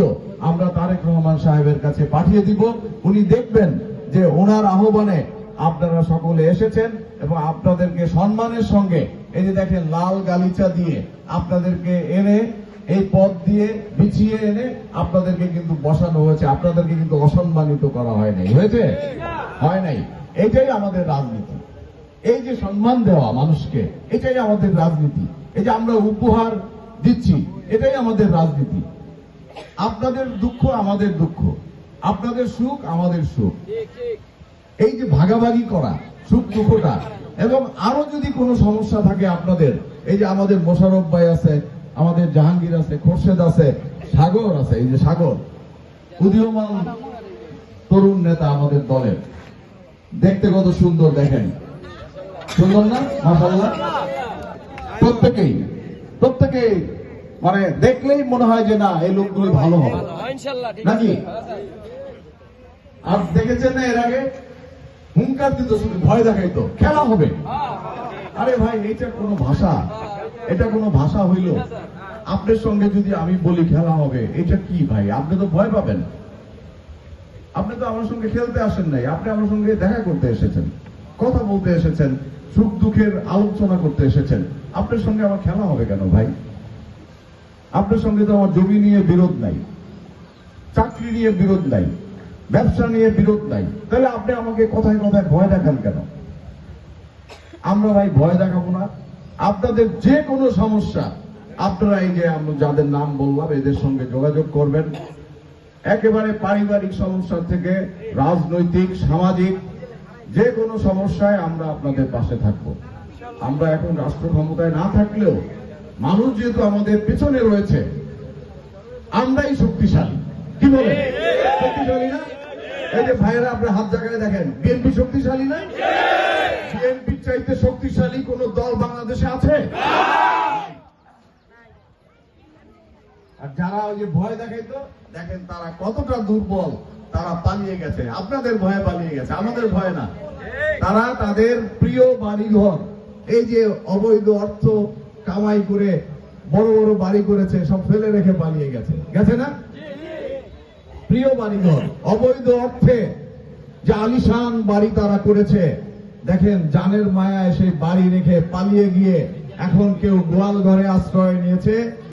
চিঠিও আমরা তারেক রহমান সাহেবের কাছে পাঠিয়ে দিব। উনি দেখবেন যে ওনার আহ্বানে আপনারা সকলে এসেছেন এবং আপনাদেরকে সম্মানের সঙ্গে এই যে দেখেন লাল গালিচা দিয়ে আপনাদেরকে এনে, এই পদ দিয়ে বিছিয়ে এনে আপনাদেরকে কিন্তু বসানো হয়েছে। আপনাদেরকে কিন্তু অসম্মানিত করা হয় নাই। হয়েছে? হয় নাই। এটাই আমাদের রাজনীতি। এই যে সম্মান দেওয়া মানুষকে, এটাই আমাদের রাজনীতি। এই যে আমরা উপহার দিচ্ছি, এটাই আমাদের রাজনীতি। আপনাদের দুঃখ আমাদের দুঃখ। আপনাদের সুখ আমাদের সুখ। এই যে ভাগাভাগি করা, সুখ দুঃখটা, এবং আরও যদি কোনো সমস্যা থাকে আপনাদের, এই যে আমাদের মোশারফ ভাই আছে, আমাদের জাহাঙ্গীর আছে, খোরশেদ আছে, সাগর আছে, এই যে সাগর, উদীয়মান তরুণ নেতা আমাদের দলের। দেখতে কত সুন্দর, দেখেন। সুন্দর না? মাসাল্লাহ প্রত্যেকেই প্রত্যেকেই মানে দেখলেই মনে হয় যে না এই লোকগুলো ভালো হবে। নাকি? আর দেখেছেন না এর আগে? হুঙ্কার দিত শুধু ভয় দেখাইতো। খেলা হবে। আরে ভাই এটা কোনো ভাষা। এটা কোনো ভাষা হইল। আপনার সঙ্গে যদি আমি বলি খেলা হবে এটা কি ভাই? আপনি তো ভয় পাবেন। আপনি তো আমার সঙ্গে খেলতে আসেন নাই। আপনি আমার সঙ্গে দেখা করতে এসেছেন কথা বলতে এসেছেন সুখ দুঃখের আলোচনা করতে এসেছেন। আপনার সঙ্গে আমার খেলা হবে কেন ভাই? আপনার সঙ্গে তো আমার জমি নিয়ে বিরোধ নাই, চাকরি নিয়ে বিরোধ নাই, ব্যবসা নিয়ে বিরোধ নাই। তাহলে আপনি আমাকে কথায় কথায় ভয় দেখান কেন? আমরা ভাই ভয় দেখাবো না। আপনাদের যে কোনো সমস্যা, আপনারা এই যে যাদের নাম বললাম, এদের সঙ্গে যোগাযোগ করবেন। একেবারে পারিবারিক সমস্যা থেকে, রাজনৈতিক, সামাজিক, যে কোনো সমস্যায় আমরা আপনাদের পাশে থাকব। আমরা এখন রাষ্ট্র ক্ষমতায় না থাকলেও মানুষ যেহেতু আমাদের পেছনে রয়েছে আমরাই শক্তিশালী। কি বলেন? শক্তিশালী না? এই যে ভাইয়েরা আপনার হাত জায়গায় দেখেন বিএনপি শক্তিশালী না? বিএনপির চাইতে শক্তিশালী কোন দল বাংলাদেশে আছে? আর যারা ওই যে ভয় দেখাইতো দেখেন তারা কতটা দুর্বল তারা পালিয়ে গেছে। আপনাদের ভয়ে পালিয়ে গেছে আমাদের ভয় না। তারা তাদের প্রিয় বাড়িঘর এই যে অবৈধ অর্থ কামাই করে, বড় বড় বাড়ি করেছে, সব ফেলে রেখে পালিয়ে গেছে। গেছে না? প্রিয় বাড়িঘর, অবৈধ অর্থে যে আলিশান বাড়ি তারা করেছে, দেখেন, জানের মায়া সেই বাড়ি রেখে পালিয়ে গিয়ে এখন কেউ গোয়াল ঘরে আশ্রয় নিয়েছে।